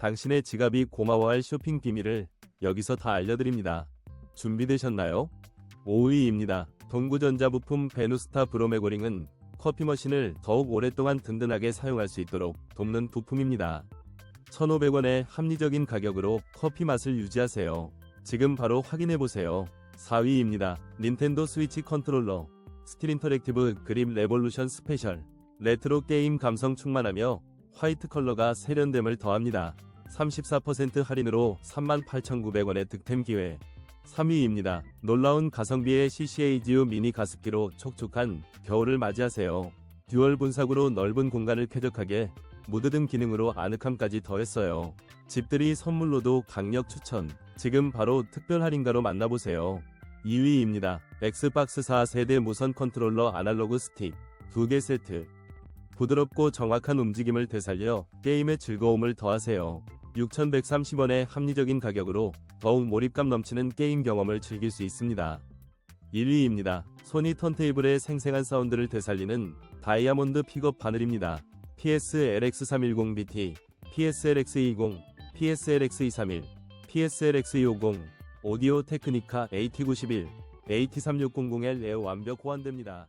당신의 지갑이 고마워할 쇼핑 비밀을 여기서 다 알려드립니다. 준비되셨나요? 5위입니다. 동구전자 부품 베누스타 브로메고링은 커피 머신을 더욱 오랫동안 든든하게 사용할 수 있도록 돕는 부품입니다. 1,500원의 합리적인 가격으로 커피 맛을 유지하세요. 지금 바로 확인해 보세요. 4위입니다. 닌텐도 스위치 컨트롤러 스틸 인터랙티브 그립 레볼루션 스페셜 레트로 게임 감성 충만하며 화이트 컬러가 세련됨을 더합니다. 34% 할인으로 38,900원의 득템 기회 3위입니다. 놀라운 가성비의 CCAGU 미니 가습기로 촉촉한 겨울을 맞이하세요. 듀얼 분사구로 넓은 공간을 쾌적하게 무드 등 기능으로 아늑함까지 더했어요. 집들이 선물로도 강력 추천. 지금 바로 특별 할인가로 만나보세요. 2위입니다. 엑스박스 4 세대 무선 컨트롤러 아날로그 스틱 2개 세트. 부드럽고 정확한 움직임을 되살려 게임의 즐거움을 더하세요. 6,130원의 합리적인 가격으로 더욱 몰입감 넘치는 게임 경험을 즐길 수 있습니다. 1위입니다. 소니 턴테이블의 생생한 사운드를 되살리는 다이아몬드 픽업 바늘입니다. PSLX310BT, PSLX220, PSLX231, PSLX250, 오디오 테크니카 AT91, AT3600L에 완벽 호환됩니다.